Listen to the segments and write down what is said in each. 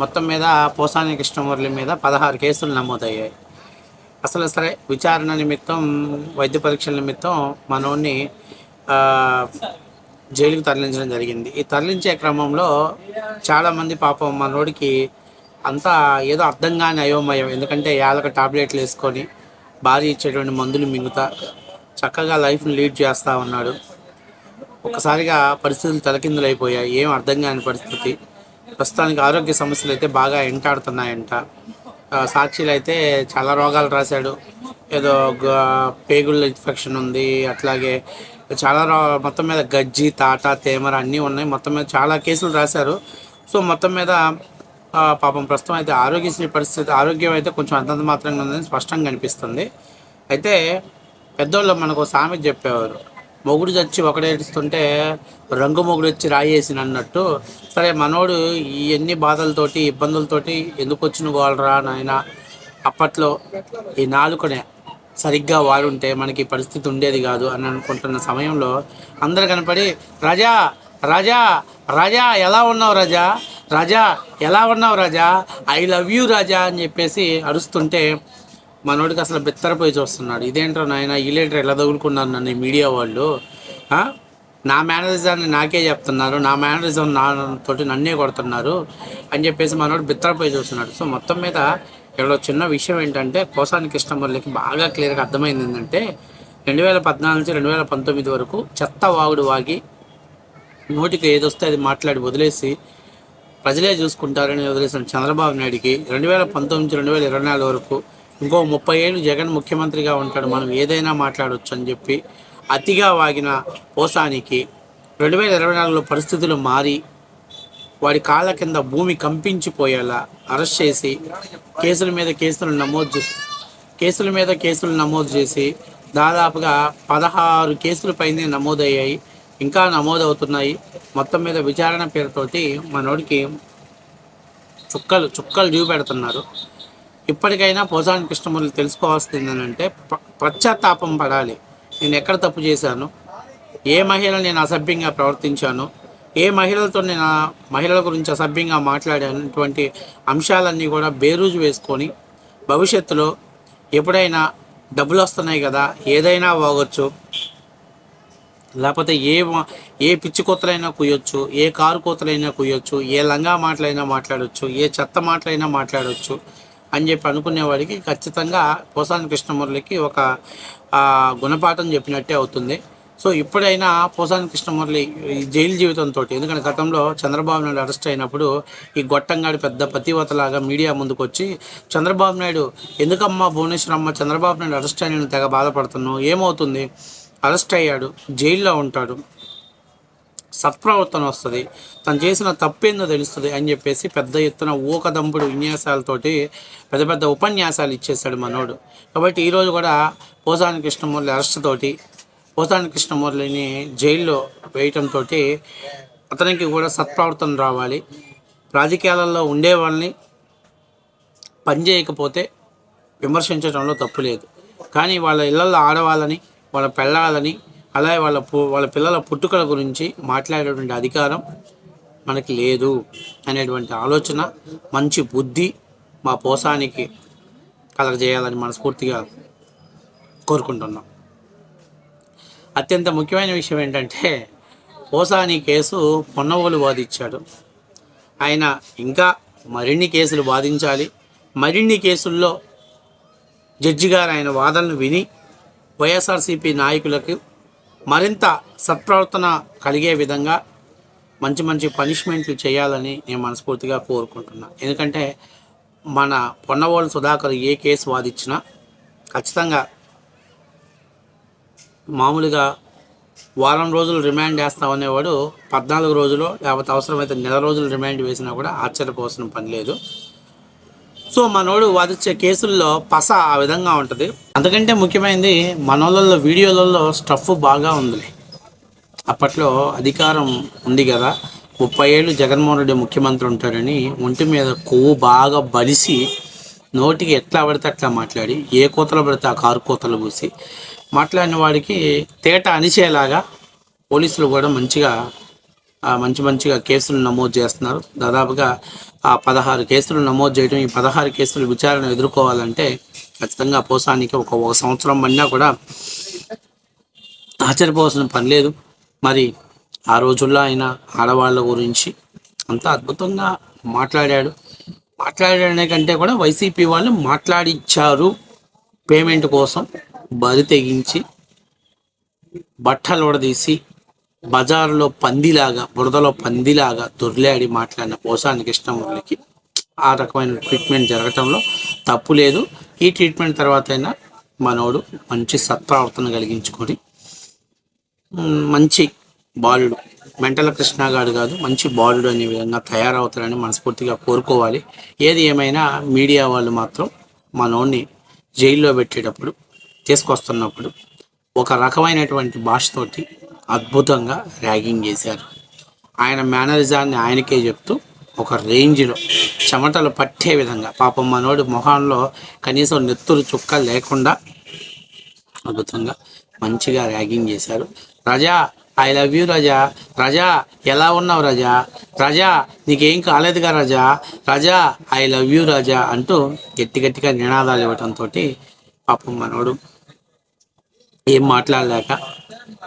మొత్తం మీద పోసాని కృష్ణమూర్తి మీద పదహారు కేసులు నమోదయ్యాయి. అసలు సరే విచారణ నిమిత్తం వైద్య పరీక్షల నిమిత్తం మనోడిని జైలుకు జైలుకి తరలించడం జరిగింది. ఈ తరలించే క్రమంలో చాలామంది పాపం మనోడికి అంతా ఏదో అర్థం కాని అయోమయం. ఎందుకంటే యాలకు టాబ్లెట్లు వేసుకొని భార్య ఇచ్చేటువంటి మందులు మింగుతా చక్కగా లైఫ్ని లీడ్ చేస్తూ ఉన్నాడు. ఒక్కసారిగా పరిస్థితులు తలకిందులైపోయాయి. ఏం అర్థం కాని పరిస్థితి. ప్రస్తుతానికి ఆరోగ్య సమస్యలు అయితే బాగా ఎంటాడుతున్నాయంట. సాక్షిలు అయితే చాలా రోగాలు రాశాడు. ఏదో పేగుళ్ళ ఇన్ఫెక్షన్ ఉంది అట్లాగే చాలా రో మొత్తం మీద గజ్జి తాట తేమర అన్నీ ఉన్నాయి. మొత్తం మీద చాలా కేసులు రాశారు. సో మొత్తం మీద పాపం ప్రస్తుతం అయితే ఆరోగ్యశ్రీ పరిస్థితి ఆరోగ్యం అయితే కొంచెం అంతంత మాత్రంగా ఉందని స్పష్టంగా కనిపిస్తుంది. అయితే పెద్దోళ్ళు మనకు ఒక సామెత చెప్పేవారు. మొగుడు చచ్చి ఒకడేడుస్తుంటే రంగు మొగుడు వచ్చి రాయేసిన అన్నట్టు సరే మనోడు ఈ ఎన్ని బాధలతోటి ఇబ్బందులతోటి ఎందుకు వచ్చిన వాళ్ళరా నాయన? అప్పట్లో ఈ నాలుకనే సరిగ్గా వాడుంటే మనకి పరిస్థితి ఉండేది కాదు అని అనుకుంటున్న సమయంలో అందరు కనపడి రాజా రాజా రాజా ఎలా ఉన్నావు రాజా? రాజా ఎలా ఉన్నావు Raja? I love you Raja అని చెప్పేసి అరుస్తుంటే మనోడికి అసలు బెత్తరపోయి చూస్తున్నాడు. ఇదేంట్రా నాయన వీళ్ళేంట్రా ఎలా తగులుకున్నారు నన్ను మీడియా వాళ్ళు? నా మేనేజర్ని నాకే చెప్తున్నారు. నా మేనేజర్ నా తోటి నన్నే కొడుతున్నారు అని చెప్పేసి మనోడు బిత్తరపోయి చూస్తున్నాడు. సో మొత్తం మీద ఇక్కడ చిన్న విషయం ఏంటంటే కోసాని కృష్ణమురళికి బాగా క్లియర్గా అర్థమైంది ఏంటంటే రెండు వేల పద్నాలుగు నుంచి రెండు వేల పంతొమ్మిది వరకు చెత్త వాగుడు వాగి నోటికి ఏదొస్తే అది మాట్లాడి వదిలేసి ప్రజలే చూసుకుంటారని వదిలేసిన చంద్రబాబు నాయుడికి రెండు వేల పంతొమ్మిది నుంచి రెండు వేల ఇరవై నాలుగు వరకు ఇంకో ముప్పై ఏళ్ళు జగన్ ముఖ్యమంత్రిగా ఉంటాడు మనం ఏదైనా మాట్లాడవచ్చు అని చెప్పి అతిగా వాగిన పోసానికి రెండు వేల ఇరవై నాలుగులో పరిస్థితులు మారి వాడి కాళ్ళ కింద భూమి కంపించిపోయేలా అరెస్ట్ చేసి కేసుల మీద కేసులు నమోదు చేసి కేసుల మీద కేసులు నమోదు చేసి దాదాపుగా పదహారు కేసుల పైనే నమోదయ్యాయి ఇంకా నమోదవుతున్నాయి. మొత్తం మీద విచారణ పేరుతోటి మనోడికి చుక్కలు చుక్కలు చూపెడుతున్నారు. ఇప్పటికైనా పోసాని కృష్ణమూర్తి తెలుసుకోవాల్సింది ఏంటంటే ప- పశ్చాత్తాపం పడాలి. నేను ఎక్కడ తప్పు చేశాను? ఏ మహిళ నేను అసభ్యంగా ప్రవర్తించాను? ఏ మహిళలతో నేను ఆ మహిళల గురించి అసభ్యంగా మాట్లాడేటువంటి అంశాలన్నీ కూడా బేరూజు వేసుకొని భవిష్యత్తులో ఎప్పుడైనా డబ్బులు వస్తున్నాయి కదా ఏదైనా వాగొచ్చు. లేకపోతే ఏ ఏ పిచ్చి కూతలైనా కుయ్యొచ్చు ఏ కారు కూతలైనా కుయ్యొచ్చు ఏ లంగా మాటలైనా మాట్లాడొచ్చు ఏ చెత్త మాటలైనా మాట్లాడొచ్చు. అని చెప్పి అనుకునేవాడికి ఖచ్చితంగా పోసాని కృష్ణమురళికి ఒక గుణపాఠం చెప్పినట్టే అవుతుంది. సో ఇప్పుడైనా పోసాని కృష్ణమురళి జైలు జీవితంతో ఎందుకంటే గతంలో చంద్రబాబు నాయుడు అరెస్ట్ అయినప్పుడు ఈ గొట్టంగాడి పెద్ద పతివతలాగా మీడియా ముందుకు వచ్చి చంద్రబాబు నాయుడు ఎందుకమ్మా భువనేశ్వరమ్మ చంద్రబాబు నాయుడు అరెస్ట్ అయిన తెగ బాధపడుతున్నావు? ఏమవుతుంది? అరెస్ట్ అయ్యాడు జైల్లో ఉంటాడు. సత్ప్రవర్తన వస్తుంది. తను చేసిన తప్పేందో తెలుస్తుంది అని చెప్పేసి పెద్ద ఎత్తున ఊకదంపుడు విన్యాసాలతోటి పెద్ద పెద్ద ఉపన్యాసాలు ఇచ్చేశాడు మనోడు. కాబట్టి ఈరోజు కూడా పోసాని కృష్ణమూర్తి అరెస్ట్ తోటి పోసాని కృష్ణమూర్తిని జైల్లో వేయటంతో అతనికి కూడా సత్ప్రవర్తన రావాలి. రాజకీయాలలో ఉండే వాళ్ళని పని చేయకపోతే విమర్శించడంలో తప్పు లేదు. కానీ వాళ్ళ ఇళ్ళలో ఆడవాళ్ళని వాళ్ళ పెళ్ళాలని అలాగే వాళ్ళ వాళ్ళ పిల్లల పుట్టుకల గురించి మాట్లాడేటువంటి అధికారం మనకి లేదు అనేటువంటి ఆలోచన మంచి బుద్ధి మా పోసానికి కలగజేయాలని మనస్ఫూర్తిగా కోరుకుంటున్నాం. అత్యంత ముఖ్యమైన విషయం ఏంటంటే పోసాని కేసు పొన్నవోలు వాదించాడు. ఆయన ఇంకా మరిన్ని కేసులు వాదించాలి. మరిన్ని కేసుల్లో జడ్జి గారు ఆయన వాదనలు విని వైఎస్ఆర్సీపీ నాయకులకు మరింత సత్ప్రవర్తన కలిగే విధంగా మంచి మంచి పనిష్మెంట్లు చేయాలని నేను మనస్ఫూర్తిగా కోరుకుంటున్నా. ఎందుకంటే మన పొన్నవోలు సుధాకర్ ఏ కేసు వాదించినా ఖచ్చితంగా మామూలుగా వారం రోజులు రిమాండ్ వేస్తామనేవాడు పద్నాలుగు రోజులు లేకపోతే అవసరమైతే నెల రోజులు రిమాండ్ వేసినా కూడా ఆశ్చర్యపోవాల్సిన పని లేదు. సో మనోడు వాదించే కేసుల్లో పస ఆ విధంగా ఉంటుంది. అందుకంటే ముఖ్యమైనది మనోళ్ళల్లో వీడియోలలో స్టఫ్ బాగా ఉంది అప్పట్లో అధికారం ఉంది కదా. ముప్పై ఏళ్ళు జగన్మోహన్ రెడ్డి ముఖ్యమంత్రి ఉంటారని ఒంటి మీద కొవ్వు బాగా బలిసి నోటికి ఎట్లా పడితే అట్లా మాట్లాడి ఏ కోతలు పడితే ఆ కారు కోతలు పూసి మాట్లాడిన వాడికి తేట అనిచేలాగా పోలీసులు కూడా మంచిగా మంచి మంచిగా కేసులు నమోదు చేస్తున్నారు. దాదాపుగా ఆ పదహారు కేసులు నమోదు చేయడం ఈ పదహారు కేసులు విచారణ ఎదుర్కోవాలంటే ఖచ్చితంగా పోసానికి ఒక ఒక సంవత్సరం పడినా కూడా ఆశ్చర్యపోవాల్సిన పని లేదు. మరి ఆ రోజుల్లో ఆయన ఆడవాళ్ళ గురించి అంత అద్భుతంగా మాట్లాడాడు. మాట్లాడనే కంటే కూడా వైసీపీ వాళ్ళు మాట్లాడిచ్చారు పేమెంట్ కోసం బరి తెగించి బట్టలు ఉడదీసి బజార్లో పందిలాగా బురదలో పందిలాగా దొర్లాడి మాట్లాడిన పోసాని కృష్ణమూర్తికి ఆ రకమైన ట్రీట్మెంట్ జరగటంలో తప్పు లేదు. ఈ ట్రీట్మెంట్ తర్వాత అయినా మనోడు మంచి సత్ప్రవర్తన కలిగించుకొని మంచి బాలుడు మెంటల కృష్ణగాడు కాదు మంచి బాలుడు అనే విధంగా తయారవుతారని మనస్ఫూర్తిగా కోరుకోవాలి. ఏది ఏమైనా మీడియా వాళ్ళు మాత్రం మనోడిని జైల్లో పెట్టేటప్పుడు తీసుకొస్తున్నప్పుడు ఒక రకమైనటువంటి భాషతోటి అద్భుతంగా ర్యాగింగ్ చేశారు. ఆయన మేనరిజాన్ని ఆయనకే చెప్తూ ఒక రేంజ్లో చెమటలు పట్టే విధంగా పాపం మనోడి మొహంలో కనీసం నెత్తులు చుక్క లేకుండా అద్భుతంగా మంచిగా ర్యాగింగ్ చేశారు. Raja I love you Raja. Raja ఎలా ఉన్నావు రజా? రజా నీకేం కాలేదుగా Raja? Raja I love you Raja అంటూ గట్టి గట్టిగా నినాదాలు ఇవ్వటంతో పాపం మనోడు ఏం మాట్లాడలేక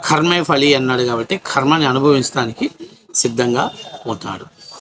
కర్మే ఫలి అన్నాడు కాబట్టి కర్మని అనుభవించడానికి సిద్ధంగా ఉంటాడు